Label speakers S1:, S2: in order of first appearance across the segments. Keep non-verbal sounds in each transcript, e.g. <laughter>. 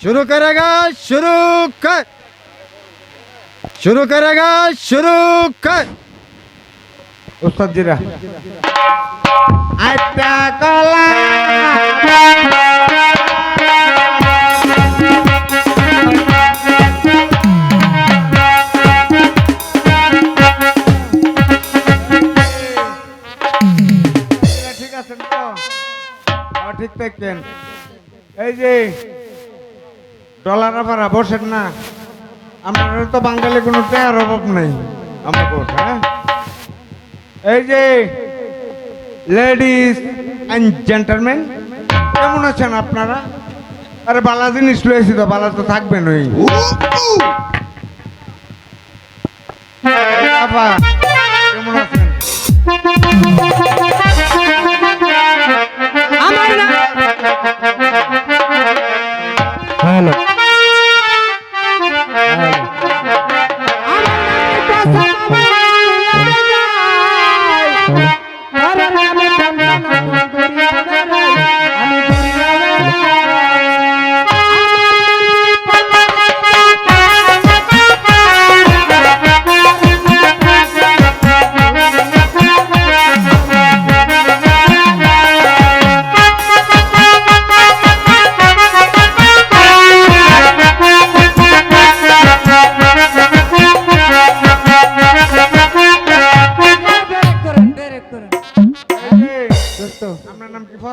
S1: शुरू करेगा शुरू कर शुरू करेगा शुरू कर
S2: উস্তাদ জিরা আইতা কলা ঠিক আছেন তো হ্যাঁ, ঠিক থাকতেন এই যে ডলার আবার বসেন না। আমার তো বাঙালি কোনো টাকার অভাব নেই। আমাকে হ্যাঁ? এই যে লেডিস অ্যান্ড জেন্টলম্যান কেমন আছেন আপনারা? আরে বালা জিনিস লয়েছি তো, বালা তো থাকবেন ওই। কেমন আছেন?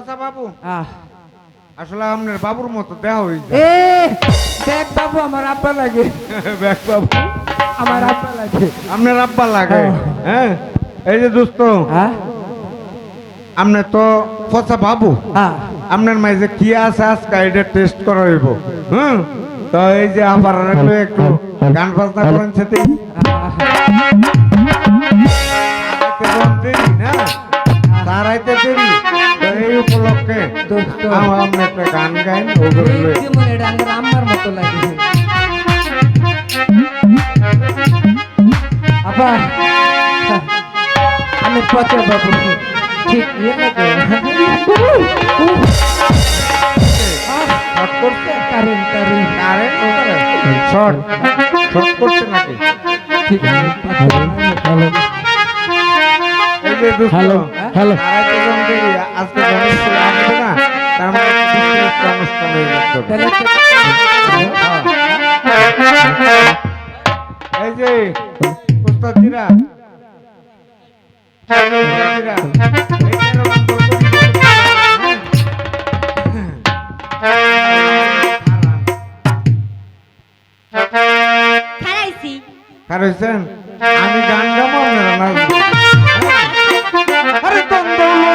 S2: আপনার নাম কি ফসা বাবু আসলে আপনার বাবুর মতো দেহ হয়েছে
S3: দেখ বাবু আমার আব্বা লাগে। <laughs>
S2: ব্যাক বাবু।
S3: আমার আব্বা লাগে।
S2: আপনার আব্বা লাগে। হ্যাঁ। এই যে দোস্ত
S3: হ্যাঁ?
S2: আপনার তো ফসা বাবু।
S3: হ্যাঁ।
S2: আপনার মাঝে কি আছে আজকে এটা টেস্ট করা হইব। হুম তো এই যে আবার একটু একটু গান বাজনা করেন সাথে দেরি না? তার আইতে দেরি। আমার একটা গান গাইন
S3: আমার মতো লাগে আপা আমি পচা বাবু। ঠিক
S2: শর্ট কারেন্ট শর্ট শর্ট নাকি?
S3: আছে
S1: হ্যালো, হ্যালো।
S2: আজকে
S3: অনুষ্ঠানের
S2: এই যে উস্তাদিরা আমি গান গাবো আপনারা আরে তন্দৌলা